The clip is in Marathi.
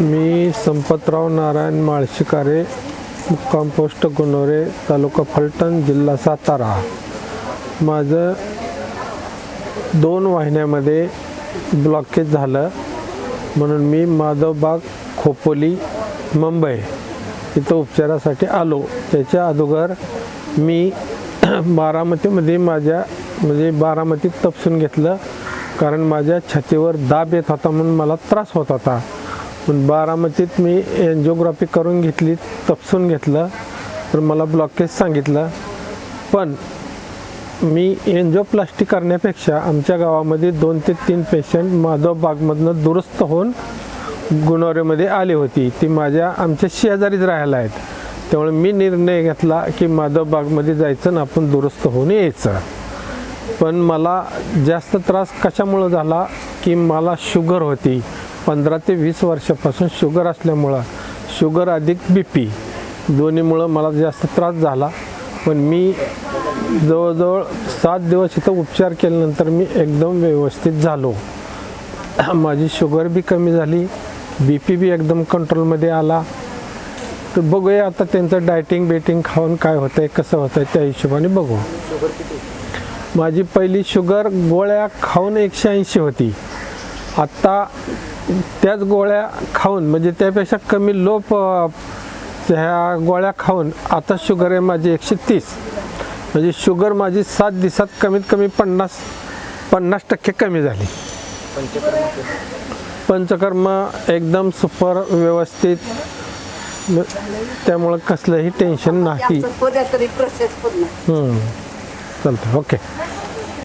मी संपतराव नारायण माळशिकारे मुक्काम पोस्ट गुणोरे तालुका फलटण जिल्हा सातारा. माझं दोन वाहिन्यामध्ये ब्लॉकेज झालं. म्हणून मी माधवबाग खोपोली मुंबई इथं उपचारासाठी आलो. त्याच्या अगोदर मी बारामतीमध्ये माझ्या म्हणजे बारामतीत तपसून घेतलं. कारण माझ्या छातीवर दाब येत होता म्हणून मला त्रास होत होता. पण बारामतीत मी एन्जिओग्राफी करून घेतली तपसून घेतलं तर मला ब्लॉकेज सांगितलं. पण मी एन्जिओप्लास्टी करण्यापेक्षा आमच्या गावामध्ये दोन ते तीन पेशंट माधव बागमधनं दुरुस्त होऊन गुणवरेमध्ये आली होती. ती माझ्या आमच्या शेजारीच राहायला आहेत. त्यामुळे मी निर्णय घेतला की माधव बागमध्ये जायचं आणि आपण दुरुस्त होऊन यायचं. पण मला जास्त त्रास कशामुळं झाला की मला शुगर होती. पंधरा ते वीस वर्षापासून शुगर असल्यामुळं. शुगर अधिक बी पी दोन्हीमुळं मला जास्त त्रास झाला. पण मी जवळजवळ सात दिवस इथं उपचार केल्यानंतर मी एकदम व्यवस्थित झालो. माझी शुगर बी कमी झाली. बी पी बी एकदम कंट्रोलमध्ये आला. तर बघूया आता त्यांचं डायटिंग बेटिंग खाऊन काय होतं आहे कसं होतं आहे त्या हिशोबाने बघू. माझी पहिली शुगर गोळ्या खाऊन एकशे ऐंशी होती. आत्ता त्याच गोळ्या खाऊन म्हणजे त्यापेक्षा कमी लो प ह्या गोळ्या खाऊन आता शुगर आहे माझी एकशे तीस. म्हणजे शुगर माझी सात दिवसात कमीत कमी पन्नास पन्नास टक्के कमी झाली. पंचकर्म एकदम सुपर व्यवस्थित. त्यामुळं कसलंही टेन्शन नाही. चालतं ओके.